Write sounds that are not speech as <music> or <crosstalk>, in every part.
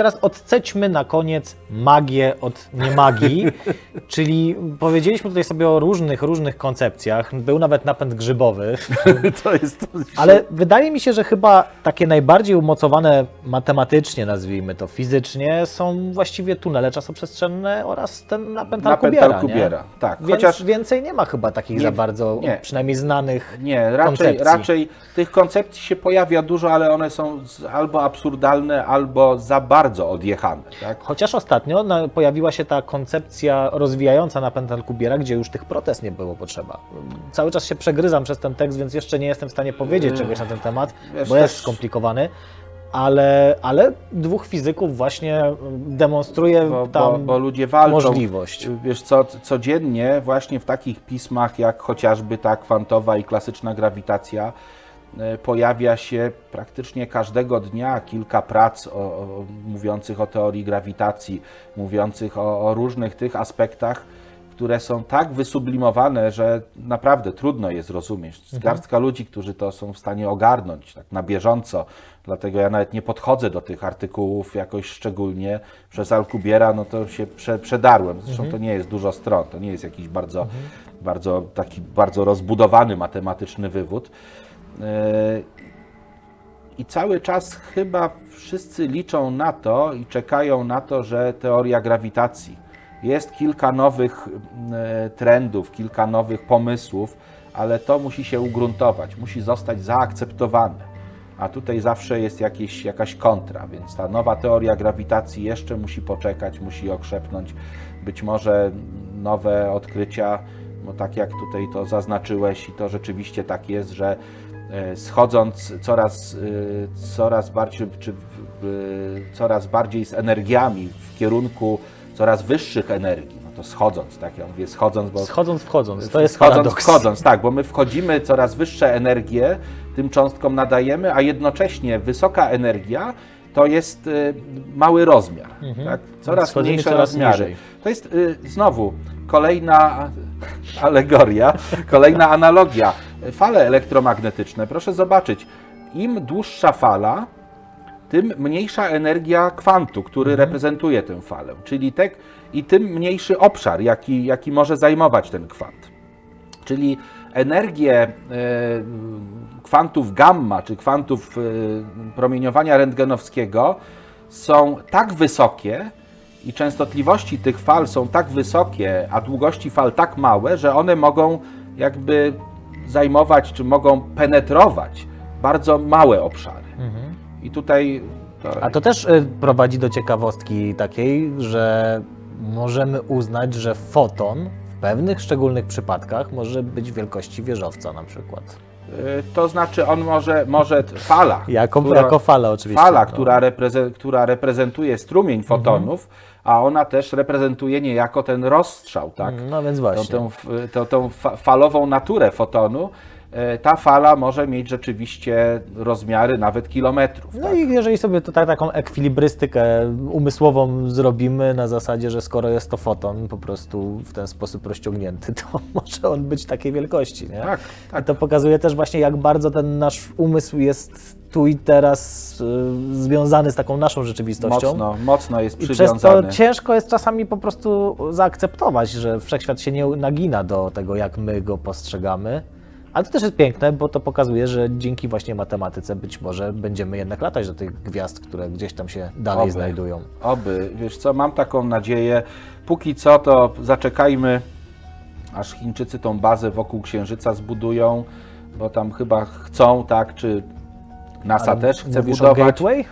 teraz odcećmy na koniec magię od niemagii, <laughs> czyli powiedzieliśmy tutaj sobie o różnych, różnych koncepcjach. Był nawet napęd grzybowy, <laughs> To jest. ale wydaje mi się, że chyba takie najbardziej umocowane matematycznie, nazwijmy to fizycznie, są właściwie tunele czasoprzestrzenne oraz ten napęd Napęd? Alcubierra, tak. Więc Chociaż więcej nie ma chyba takich Nie, za bardzo, nie. przynajmniej znanych. Nie, raczej, koncepcji. raczej tych koncepcji się pojawia dużo, ale one są albo absurdalne, albo za bardzo odjechane. Tak? Chociaż ostatnio pojawiła się ta koncepcja rozwijająca napęd Alcubierra, gdzie już tych protez nie było potrzeba. Cały czas się przegryzam przez ten tekst, więc jeszcze nie jestem w stanie powiedzieć czegoś na ten temat, wiesz, bo jest też- skomplikowany. Ale, ale dwóch fizyków właśnie demonstruje Bo, tam bo, bo ludzie walczą. możliwość. Wiesz co, codziennie właśnie w takich pismach jak chociażby ta kwantowa i klasyczna grawitacja pojawia się praktycznie każdego dnia kilka prac o, o, mówiących o teorii grawitacji, mówiących o, o różnych tych aspektach, które są tak wysublimowane, że naprawdę trudno je zrozumieć. Mhm. Garstka ludzi, którzy to są w stanie ogarnąć tak na bieżąco. Dlatego ja nawet nie podchodzę do tych artykułów jakoś szczególnie. Przez Alkubiera no to się prze, przedarłem. Zresztą Mhm. to nie jest dużo stron, to nie jest jakiś bardzo, bardzo taki bardzo rozbudowany matematyczny wywód. Yy, I cały czas chyba wszyscy liczą na to i czekają na to, że teoria grawitacji jest kilka nowych e, trendów, kilka nowych pomysłów, ale to musi się ugruntować, musi zostać zaakceptowane. A tutaj zawsze jest jakieś, jakaś kontra, więc ta nowa teoria grawitacji jeszcze musi poczekać, musi okrzepnąć. Być może nowe odkrycia, bo tak jak tutaj to zaznaczyłeś, i to rzeczywiście tak jest, że e, schodząc coraz, e, coraz, bardziej, czy, w- coraz bardziej z energiami w kierunku coraz wyższych energii, no to schodząc, tak ja mówię, schodząc, bo Schodząc, wchodząc. To jest wchodząc, paradoks. wchodząc, tak, bo my wchodzimy coraz wyższe energie, tym cząstkom nadajemy, a jednocześnie wysoka energia to jest y, mały rozmiar, tak? coraz Mhm. Schodzimy mniejsze coraz rozmiary. niżej. To jest y, znowu kolejna <laughs> alegoria, kolejna analogia. Fale elektromagnetyczne, proszę zobaczyć, im dłuższa fala, tym mniejsza energia kwantu, który Mhm. reprezentuje tę falę, czyli tek, i tym mniejszy obszar, jaki, jaki może zajmować ten kwant. Czyli energię e, kwantów gamma, czy kwantów e, promieniowania rentgenowskiego są tak wysokie i częstotliwości tych fal są tak wysokie, a długości fal tak małe, że one mogą jakby zajmować, czy mogą penetrować bardzo małe obszary. I tutaj to, A to też y, prowadzi do ciekawostki takiej, że możemy uznać, że foton w pewnych szczególnych przypadkach może być wielkości wieżowca na przykład. Y, to znaczy on może, może fala, Jako, która- jako fala oczywiście. fala, no. która, która reprezentuje strumień fotonów, a ona też reprezentuje niejako ten rozstrzał, tak? No więc właśnie. tą, tą, tą fa- falową naturę fotonu. E, Ta fala może mieć rzeczywiście rozmiary nawet kilometrów. No tak? i jeżeli sobie tutaj taką ekwilibrystykę umysłową zrobimy na zasadzie, że skoro jest to foton po prostu w ten sposób rozciągnięty, to <laughs> może on być takiej wielkości, nie? Tak, tak. I to pokazuje też właśnie, jak bardzo ten nasz umysł jest tu i teraz y, związany z taką naszą rzeczywistością. Mocno, mocno jest I przez przywiązany. to ciężko jest czasami po prostu zaakceptować, że wszechświat się nie nagina do tego, jak my go postrzegamy. Ale to też jest piękne, bo to pokazuje, że dzięki właśnie matematyce być może będziemy jednak latać do tych gwiazd, które gdzieś tam się dalej Oby. znajdują. Oby, wiesz co, mam taką nadzieję. Póki co to zaczekajmy, aż Chińczycy tą bazę wokół Księżyca zbudują, bo tam chyba chcą, tak, czy NASA Ale też chce budować. Gateway?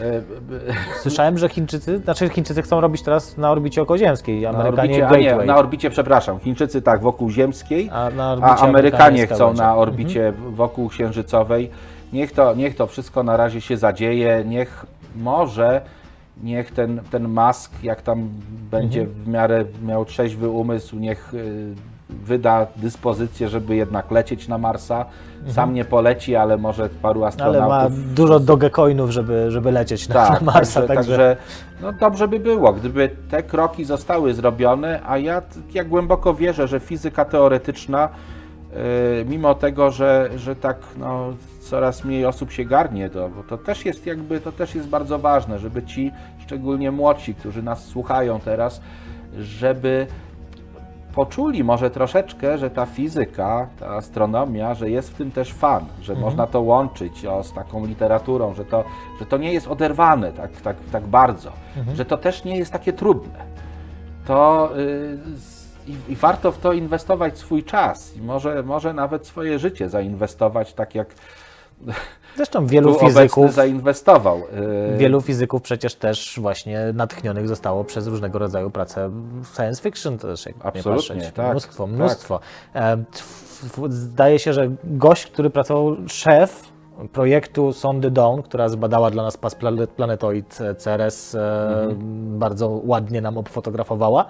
E, b- Słyszałem, że Chińczycy, znaczy Chińczycy chcą robić teraz na orbicie okoziemskiej, Na Amerykanie orbicie, a Gateway. nie, na orbicie, przepraszam, Chińczycy tak, wokół ziemskiej, A na a orbicie Amerykanie chcą na orbicie wokół księżycowej. Niech to, niech to wszystko na razie się zadzieje, niech może, niech ten, ten Musk, jak tam będzie w miarę miał trzeźwy umysł, niech y, wyda dyspozycję, żeby jednak lecieć na Marsa. Sam nie poleci, ale może paru Ale astronautów. ma dużo dogecoinów, żeby, żeby lecieć na, Tak, na Marsa, także, także, także no dobrze by było, gdyby te kroki zostały zrobione, a ja, ja głęboko wierzę, że fizyka teoretyczna, yy, mimo tego, że, że tak no, coraz mniej osób się garnie, to, bo to też jest jakby, to też jest bardzo ważne, żeby ci, szczególnie młodsi, którzy nas słuchają teraz, żeby poczuli może troszeczkę, że ta fizyka, ta astronomia, że jest w tym też fan, że można to łączyć o, z taką literaturą, że to, że to nie jest oderwane tak, tak, tak bardzo, że to też nie jest takie trudne. To y, z- i, i warto w to inwestować swój czas i może, może nawet swoje życie zainwestować, tak jak Zresztą wielu fizyków, zainwestował. Y, wielu fizyków przecież też właśnie natchnionych zostało przez różnego rodzaju prace science fiction też, jak nie Absolutnie, patrzeć. tak, Mnóstwo, tak. mnóstwo. Tf- Zdaje się, że gość, który pracował, szef projektu Sondy Dawn, która zbadała dla nas pas plane- planetoid Ceres, e, Mhm. bardzo ładnie nam obfotografowała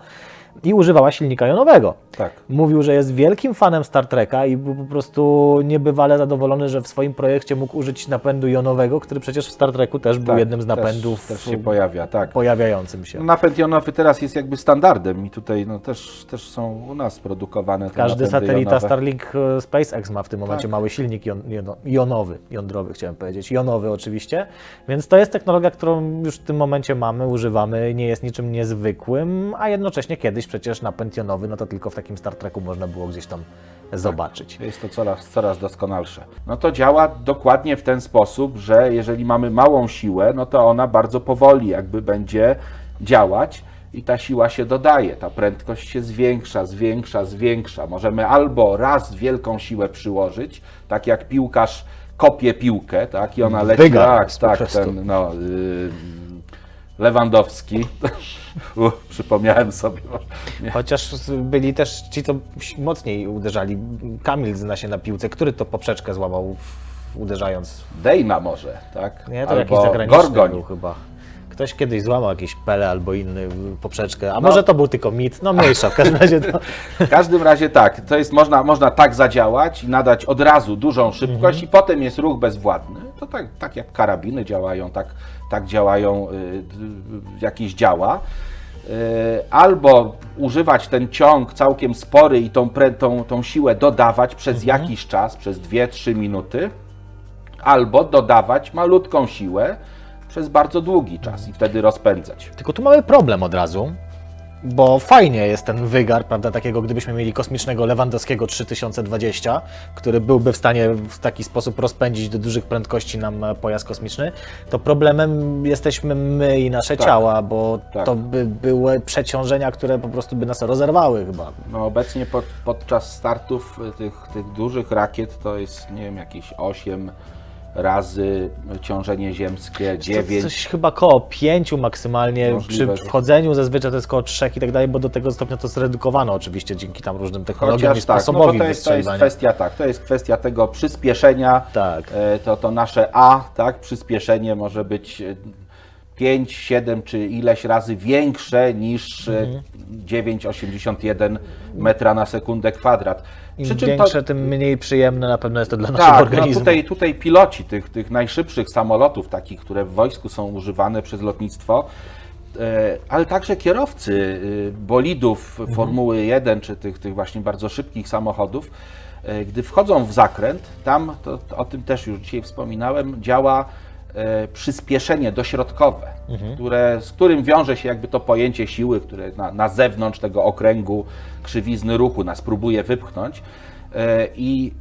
i używała silnika jonowego. tak. Mówił, że jest wielkim fanem Star Treka i był po prostu niebywale zadowolony, że w swoim projekcie mógł użyć napędu jonowego, który przecież w Star Treku też był tak, jednym z też- napędów Też, się pojawia, tak. pojawiającym się. No, Napęd jonowy teraz jest jakby standardem i tutaj no, też, też są u nas produkowane Każdy satelita jonowe. Starlink e, SpaceX ma w tym momencie Tak. mały silnik jon, jono- jonowy, jądrowy chciałem powiedzieć, jonowy oczywiście, więc to jest technologia, którą już w tym momencie mamy, używamy, nie jest niczym niezwykłym, a jednocześnie kiedyś przecież napęd jonowy, no to tylko w takim Star Treku można było gdzieś tam zobaczyć. Jest to coraz, coraz doskonalsze. No to działa dokładnie w ten sposób, że jeżeli mamy małą siłę, no to ona bardzo powoli jakby będzie działać i ta siła się dodaje, ta prędkość się zwiększa, zwiększa, zwiększa. Możemy albo raz wielką siłę przyłożyć, tak jak piłkarz kopie piłkę, tak, i ona leci, Wygar tak, tak, ten, no, yy, Lewandowski, U, przypomniałem sobie, nie, Chociaż byli też ci, co mocniej uderzali. Kamil zna się na piłce, który to poprzeczkę złamał uderzając Dejna może, tak, Nie, to jakiś albo zagraniczny Gorgoń. był chyba. Ktoś kiedyś złamał jakiś pele albo inny poprzeczkę, a może to był tylko mit, no mniejsza, w każdym razie to... <laughs> W każdym razie tak, to jest, można, można tak zadziałać i nadać od razu dużą szybkość i potem jest ruch bezwładny. To tak, tak jak karabiny działają, tak, tak działają y, jakieś działa. Y, albo używać ten ciąg całkiem spory i tą, tą, tą siłę dodawać przez jakiś czas, przez 2-3 minuty, albo dodawać malutką siłę przez bardzo długi czas i wtedy rozpędzać. Tylko tu mamy problem od razu, bo fajnie jest ten wygar, prawda, takiego gdybyśmy mieli kosmicznego Lewandowskiego 3020, który byłby w stanie w taki sposób rozpędzić do dużych prędkości nam e, pojazd kosmiczny, to problemem jesteśmy my i nasze Tak. ciała, bo Tak. to by były przeciążenia, które po prostu by nas rozerwały chyba. No obecnie pod, podczas startów tych, tych dużych rakiet to jest, nie wiem, jakieś 8 razy ciążenie ziemskie, To 9. Coś chyba koło pięciu maksymalnie Możliwe, przy wchodzeniu, zazwyczaj to jest koło trzech i tak dalej, bo do tego stopnia to zredukowano oczywiście dzięki tam różnym technologiom i Chociaż tak, no sposobowi to jest, to jest kwestia tak, to jest kwestia tego przyspieszenia. Tak. E, To, to nasze A, tak, przyspieszenie może być e, 5, 7 czy ileś razy większe niż e, Mhm. 9,81 metra na sekundę kwadrat. Im większe, tym mniej przyjemne na pewno jest to dla naszego Tak, no organizmu. tutaj, tutaj piloci tych, tych najszybszych samolotów, takich, które w wojsku są używane przez lotnictwo, e, ale także kierowcy e, bolidów Mhm. Formuły 1 czy tych, tych właśnie bardzo szybkich samochodów, gdy wchodzą w zakręt, tam, to, to o tym też już dzisiaj wspominałem, działa przyspieszenie dośrodkowe, Mhm. które, z którym wiąże się jakby to pojęcie siły, które na, na zewnątrz tego okręgu krzywizny ruchu nas próbuje wypchnąć. E, I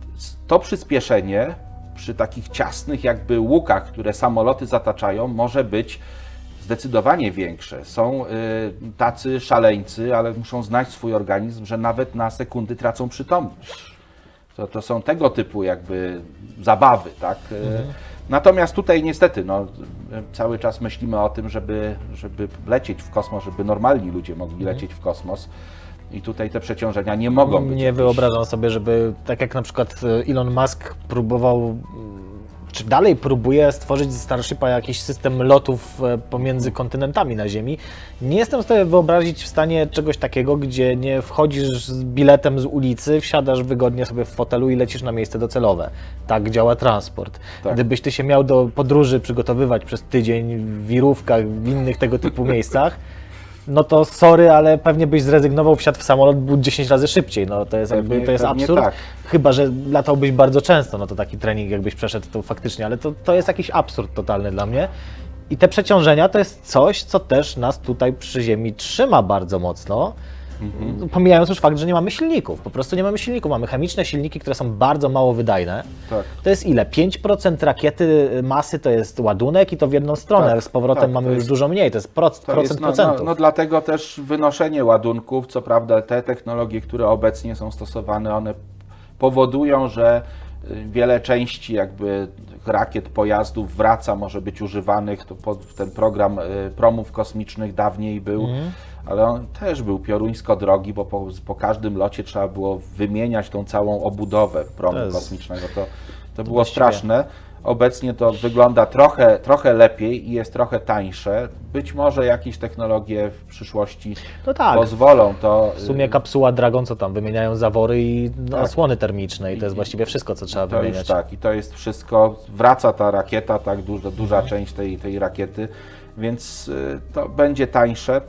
to przyspieszenie przy takich ciasnych jakby łukach, które samoloty zataczają, może być zdecydowanie większe. Są y, tacy szaleńcy, ale muszą znać swój organizm, że nawet na sekundy tracą przytomność. To, to są tego typu jakby zabawy, tak? Y, Natomiast tutaj niestety no, y, cały czas myślimy o tym, żeby, żeby lecieć w kosmos, żeby normalni ludzie mogli lecieć w kosmos. I tutaj te przeciążenia nie mogą być. Nie jakieś- wyobrażam sobie, żeby tak jak na przykład e, Elon Musk próbował, czy dalej próbuje stworzyć z Starshipa jakiś system lotów e, pomiędzy kontynentami na Ziemi. Nie jestem sobie wyobrazić w stanie czegoś takiego, gdzie nie wchodzisz z biletem z ulicy, wsiadasz wygodnie sobie w fotelu i lecisz na miejsce docelowe. Tak działa transport. Tak. Gdybyś ty się miał do podróży przygotowywać przez tydzień w wirówkach, w innych tego typu <laughs> miejscach, no to sorry, ale pewnie byś zrezygnował, wsiadł w samolot, był 10 razy szybciej. No to jest, Pewnie- jakby, to jest absurd. tak. Chyba, że latałbyś bardzo często, no to taki trening jakbyś przeszedł, to faktycznie, ale to, to jest jakiś absurd totalny dla mnie. I te przeciążenia to jest coś, co też nas tutaj przy Ziemi trzyma bardzo mocno. Mhm. Pomijając już fakt, że nie mamy silników. Po prostu nie mamy silników. Mamy chemiczne silniki, które są bardzo mało wydajne. Tak. To jest ile? 5% rakiety masy to jest ładunek i to w jedną stronę. Tak, Z powrotem tak, mamy już jest- dużo mniej. To jest proc- To procent jest, no, procentów. no, no dlatego też wynoszenie ładunków, co prawda te technologie, które obecnie są stosowane, one powodują, że y, wiele części jakby rakiet, pojazdów wraca, może być używanych. To pod, ten program y, promów kosmicznych dawniej był, Mhm. Ale on też był pioruńsko drogi, bo po, po każdym locie trzeba było wymieniać tą całą obudowę promu To jest- kosmicznego. To, to było właściwie- straszne. Obecnie to wygląda trochę, trochę lepiej i jest trochę tańsze. Być może jakieś technologie w przyszłości No tak. pozwolą to. W sumie kapsuła Dragon, co tam, wymieniają zawory i no, Tak. osłony termiczne i to jest właściwie wszystko, co trzeba to już wymieniać. tak, i to jest wszystko. Wraca ta rakieta, tak duża, duża Mhm. część tej, tej rakiety, więc y, to będzie tańsze.